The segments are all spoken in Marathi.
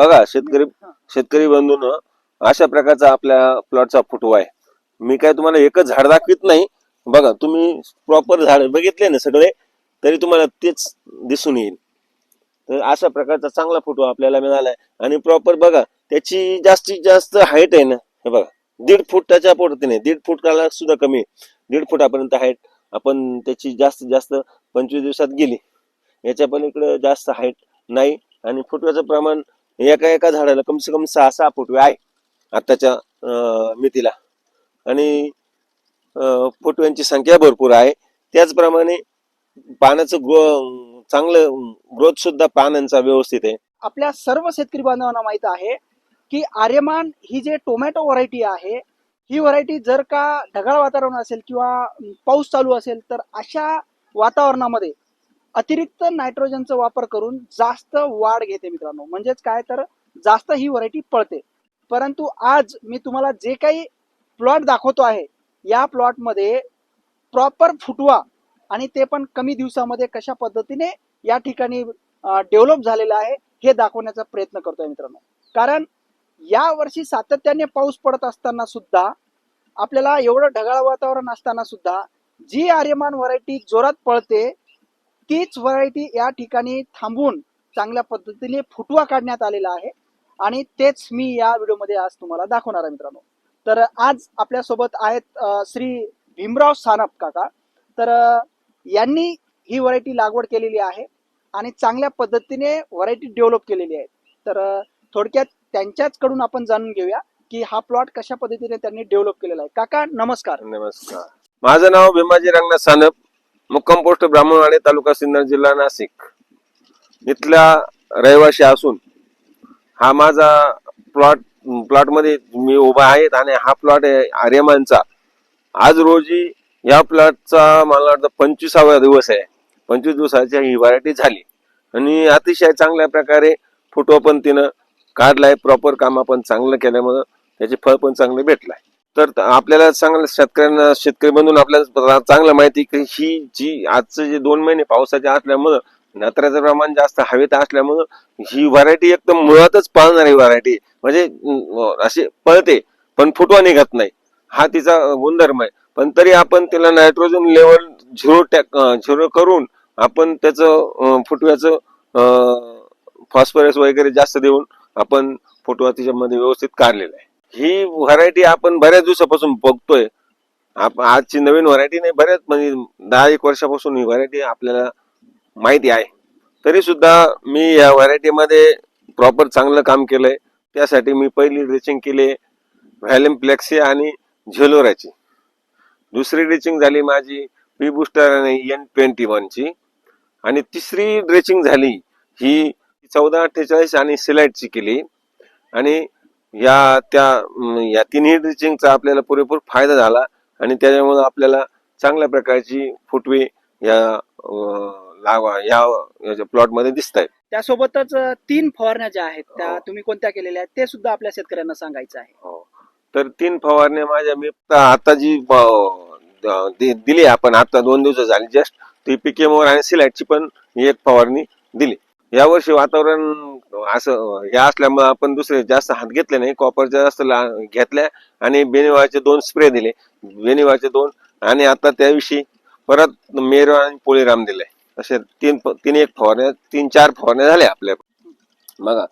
बघा शेतकरी शेतकरी बंधून अशा प्रकारचा आपल्या प्लॉटचा फुटवा आहे. मी काय तुम्हाला एकच झाड दाखवित नाही. बघा तुम्ही प्रॉपर झाड बघितले ना सगळे तरी तुम्हाला तेच दिसून येईल. तर अशा प्रकारचा चांगला फोटो आपल्याला मिळालाय. आणि प्रॉपर बघा त्याची जास्तीत जास्त हाईट आहे ना. हे बघा दीड फुटाच्या पोटतीने दीड फुटाला सुद्धा कमी आहे. दीड फुटापर्यंत हाईट आपण त्याची जास्तीत जास्त पंचवीस दिवसात गेली. याच्या पलीकडे जास्त हाईट नाही. आणि फुटव्याचं प्रमाण एका एका झाडाला कम से कम सहा सहा फुटवे आहे आत्ताच्या मितीला. आणि फुटव्यांची संख्या भरपूर आहे. त्याचप्रमाणे पाण्याचं ग्रो चांगलं ग्रोथ सुद्धा पानांचा व्यवस्थित आहे. आपल्या सर्व शेतकरी बांधवांना माहीत आहे की आर्यमान ही जे टोमॅटो व्हरायटी आहे ही व्हरायटी जर का ढगाळ वातावरण असेल किंवा पाऊस चालू असेल तर अशा वातावरणामध्ये अतिरिक्त नायट्रोजनचा वापर करून जास्त वाढ घेते मित्रांनो. म्हणजेच काय? तर जास्त ही व्हरायटी पळते. परंतु आज मी तुम्हाला जे काही प्लॉट दाखवतो आहे या प्लॉटमध्ये प्रॉपर फुटवा आणि ते पण कमी दिवसामध्ये कशा पद्धतीने या ठिकाणी डेव्हलप झालेलं आहे हे दाखवण्याचा प्रयत्न करतोय मित्रांनो. कारण या वर्षी सातत्याने पाऊस पडत असताना सुद्धा आपल्याला एवढं ढगाळ वातावरण असताना सुद्धा जी आर्यमान व्हरायटी जोरात पळते तीच व्हरायटी या ठिकाणी थांबून चांगल्या पद्धतीने फुटवा काढण्यात आलेला आहे. आणि तेच मी या व्हिडिओमध्ये आज तुम्हाला दाखवणार आहे मित्रांनो. तर आज आपल्यासोबत आहेत श्री भीमराव सानप काका. तर यांनी ही व्हरायटी लागवड केलेली आहे आणि चांगल्या पद्धतीने व्हरायटी डेव्हलप केलेली आहे. तर थोडक्यात त्यांच्याच कडून आपण जाणून घेऊया की हा प्लॉट कशा पद्धतीने त्यांनी डेव्हलप केलेला आहे. काका नमस्कार. नमस्कार. माझं नाव भीमाजी रंगनाथ सानप. मुक्काम पोस्ट ब्राह्मणवाडे तालुका सिन्नर जिल्हा नाशिक. इथला रहिवासी असून हा माझा प्लॉट प्लॉटमध्ये मी उभा आहे आणि हा प्लॉट आहे आर्यमानचा. आज रोजी या प्लॉटचा मला वाटतं पंचवीसावा दिवस आहे. पंचवीस दिवसाची ही व्हरायटी झाली. आणि अतिशय चांगल्या प्रकारे फोटो पण तिनं काढलाय प्रॉपर काम आपण चांगलं केल्यामुळं त्याचे फळ पण चांगले आहे तर त- आपल्याला चांगलं शेतकऱ्यांना शेतकरी बनून आपल्याला चांगलं माहिती की ही जी आजचे जे दोन महिने पावसाचे असल्यामुळं नत्राचं प्रमाण जास्त हवेत असल्यामुळं ही व्हरायटी एकदम मुळातच पळणारी व्हरायटी म्हणजे असे अशी पळते पण फुटवा निघत नाही. हा तिचा गुणधर्म आहे. पण तरी आपण तिला नायट्रोजन लेवल झिरो टॅक झिरो करून आपण त्याचं फुटव्याचं फॉस्फरस वगैरे जास्त देऊन आपण फुटवा तिच्यामध्ये व्यवस्थित काढलेला आहे. ही व्हरायटी आपण बऱ्याच दिवसापासून बघतोय. आप आजची नवीन व्हरायटी नाही बऱ्याच म्हणजे दहा एक वर्षापासून ही व्हरायटी आपल्याला माहिती आहे. तरी सुद्धा मी या व्हरायटीमध्ये प्रॉपर चांगलं काम केलंय. त्यासाठी मी पहिली ड्रेचिंग केली व्हॅलिम प्लेक्सी आणि झेलोराची दुसरी ड्रेचिंग झाली माझी पी बुस्टर आणि एन ट्वेंटी वनची आणि तिसरी ड्रेचिंग झाली ही चौदा अठ्ठेचाळीस आणि सिलाइटची केली. आणि या त्या या तिन्ही ड्रिचिंगचा आपल्याला पुरेपूर फायदा झाला आणि त्याच्यामुळे आपल्याला चांगल्या प्रकारची फुटवे या लावा या प्लॉटमध्ये दिसत आहेत त्यासोबतच तीन फवारण्या ज्या आहेत त्या तुम्ही कोणत्या केलेल्या आहेत ते सुद्धा आपल्या शेतकऱ्यांना सांगायचं आहे. हो. तर तीन फवारण्या माझ्या मी आता जी दिली आपण आता दोन दिवस झाली जस्ट ती पिकेमोर आणि सिलाइटची पण एक फवारणी दिली. यावर्षी वातावरण असं हे असल्यामुळे आपण दुसरे जास्त हात घेतले नाही. कॉपरच्या जास्त ला- घेतल्या आणि बेनिवाचे दोन स्प्रे दिले. बेनिवाचे दोन आणि आता त्याविषयी परत मेरू आणि पोळीराम दिले. असे तीन तीन एक फवारण्या तीन चार फवारण्या झाल्या आपल्या. बघा.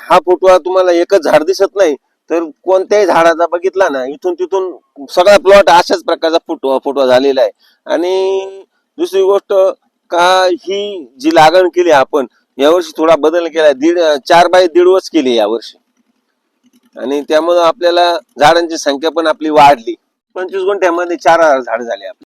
हा फुटवा तुम्हाला एकच झाड दिसत नाही तर कोणत्याही झाडाचा बघितला ना इथून तिथून सगळा प्लॉट अशाच प्रकारचा फुटवा फुटवा झालेला आहे. आणि दुसरी गोष्ट का ही जी लागण केली आपण यावर्षी थोडा बदल केला दीड चार बाय दीड वर्ष केली यावर्षी. आणि त्यामुळं आपल्याला झाडांची संख्या पण आपली वाढली. पंचवीस गुंठ्यामध्ये चार हजार झाड झाले आपले.